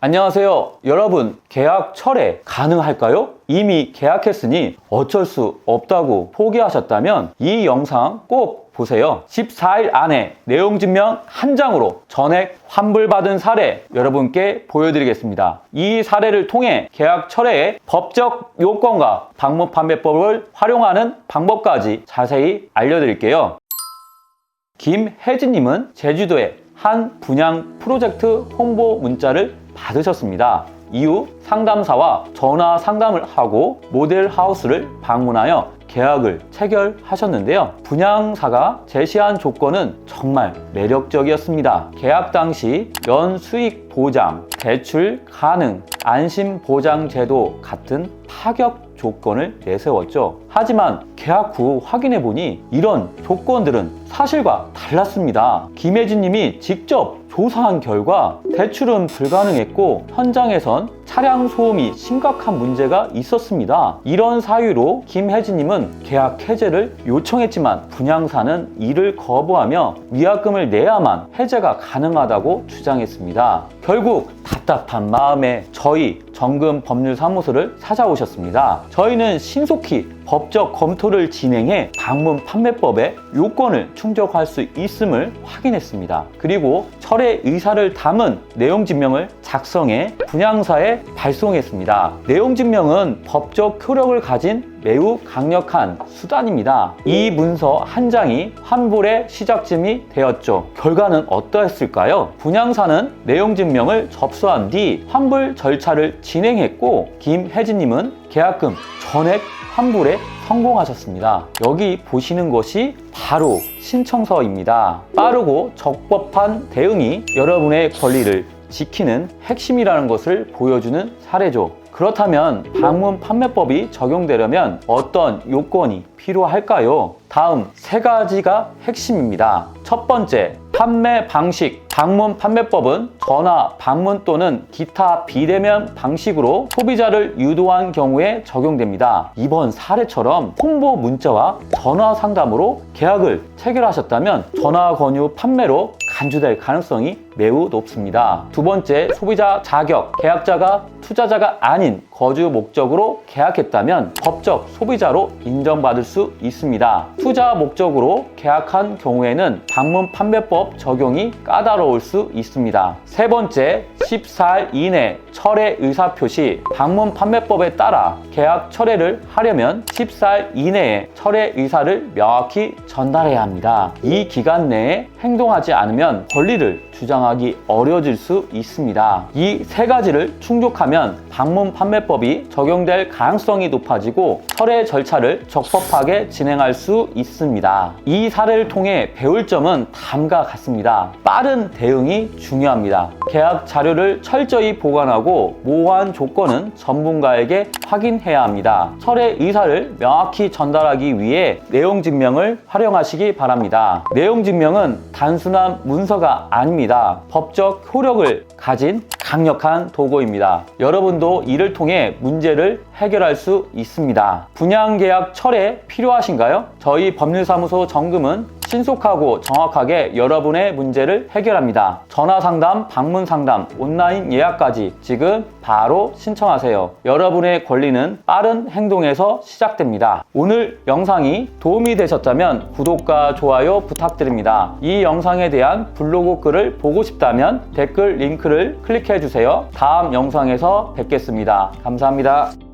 안녕하세요. 여러분, 계약 철회 가능할까요? 이미 계약했으니 어쩔 수 없다고 포기하셨다면 이 영상 꼭 보세요. 14일 안에 내용 증명 한 장으로 전액 환불받은 사례 여러분께 보여드리겠습니다. 이 사례를 통해 계약 철회의 법적 요건과 방문 판매법을 활용하는 방법까지 자세히 알려드릴게요. 김혜진님은 제주도에 한 분양 프로젝트 홍보 문자를 받으셨습니다. 이후 상담사와 전화 상담을 하고 모델 하우스를 방문하여 계약을 체결하셨는데요. 분양사가 제시한 조건은 정말 매력적이었습니다. 계약 당시 연 수익 보장, 대출 가능, 안심 보장 제도 같은 파격 조건을 내세웠죠. 하지만 계약 후 확인해 보니 이런 조건들은 사실과 달랐습니다. 김혜진 님이 직접 조사한 결과 대출은 불가능했고 현장에선 차량 소음이 심각한 문제가 있었습니다. 이런 사유로 김혜진 님은 계약 해제를 요청했지만 분양사는 이를 거부하며 위약금을 내야만 해제가 가능하다고 주장했습니다. 결국 답답한 마음에 저희 정금 법률사무소를 찾아오셨습니다. 저희는 신속히 법적 검토를 진행해 방문 판매법의 요건을 충족할 수 있음을 확인했습니다. 그리고 철회 의사를 담은 내용 증명을 작성해 분양사에 발송했습니다. 내용 증명은 법적 효력을 가진 매우 강력한 수단입니다. 이 문서 한 장이 환불의 시작점이 되었죠. 결과는 어떠했을까요? 분양사는 내용 증명을 접수한 뒤 환불 절차를 진행했고 김혜진님은 계약금 전액 환불에 성공하셨습니다. 여기 보시는 것이 바로 신청서입니다. 빠르고 적법한 대응이 여러분의 권리를 지키는 핵심이라는 것을 보여주는 사례죠. 그렇다면 방문 판매법이 적용되려면 어떤 요건이 필요할까요? 다음 세 가지가 핵심입니다. 첫 번째, 판매 방식. 방문 판매법은 전화, 방문 또는 기타 비대면 방식으로 소비자를 유도한 경우에 적용됩니다. 이번 사례처럼 홍보 문자와 전화 상담으로 계약을 체결하셨다면 전화 권유 판매로 간주될 가능성이 매우 높습니다. 두 번째, 소비자 자격. 계약자가 투자자가 아닌 거주 목적으로 계약했다면 법적 소비자로 인정받을 수 있습니다. 투자 목적으로 계약한 경우에는 방문 판매법 적용이 까다로울 수 있습니다. 세 번째, 14일 이내 철회 의사 표시. 방문 판매법에 따라 계약 철회를 하려면 14일 이내에 철회 의사를 명확히 전달해야 합니다. 이 기간 내에 행동하지 않으면 권리를 주장하 기 어려워질 수 있습니다. 이 세 가지를 충족하면 방문 판매법이 적용될 가능성이 높아지고 철회 절차를 적법하게 진행할 수 있습니다. 이 사례를 통해 배울 점은 다음과 같습니다. 빠른 대응이 중요합니다. 계약 자료를 철저히 보관하고 모호한 조건은 전문가에게 확인해야 합니다. 철회 의사를 명확히 전달하기 위해 내용 증명을 활용하시기 바랍니다. 내용 증명은 단순한 문서가 아닙 법적 효력을 가진 강력한 도구입니다. 여러분도 이를 통해 문제를 해결할 수 있습니다. 분양계약 철회 필요하신가요? 저희 법률사무소 정금은 신속하고 정확하게 여러분의 문제를 해결합니다. 전화 상담, 방문 상담, 온라인 예약까지 지금 바로 신청하세요. 여러분의 권리는 빠른 행동에서 시작됩니다. 오늘 영상이 도움이 되셨다면 구독과 좋아요 부탁드립니다. 이 영상에 대한 블로그 글을 보고 싶다면 댓글 링크를 클릭해 주세요. 다음 영상에서 뵙겠습니다. 감사합니다.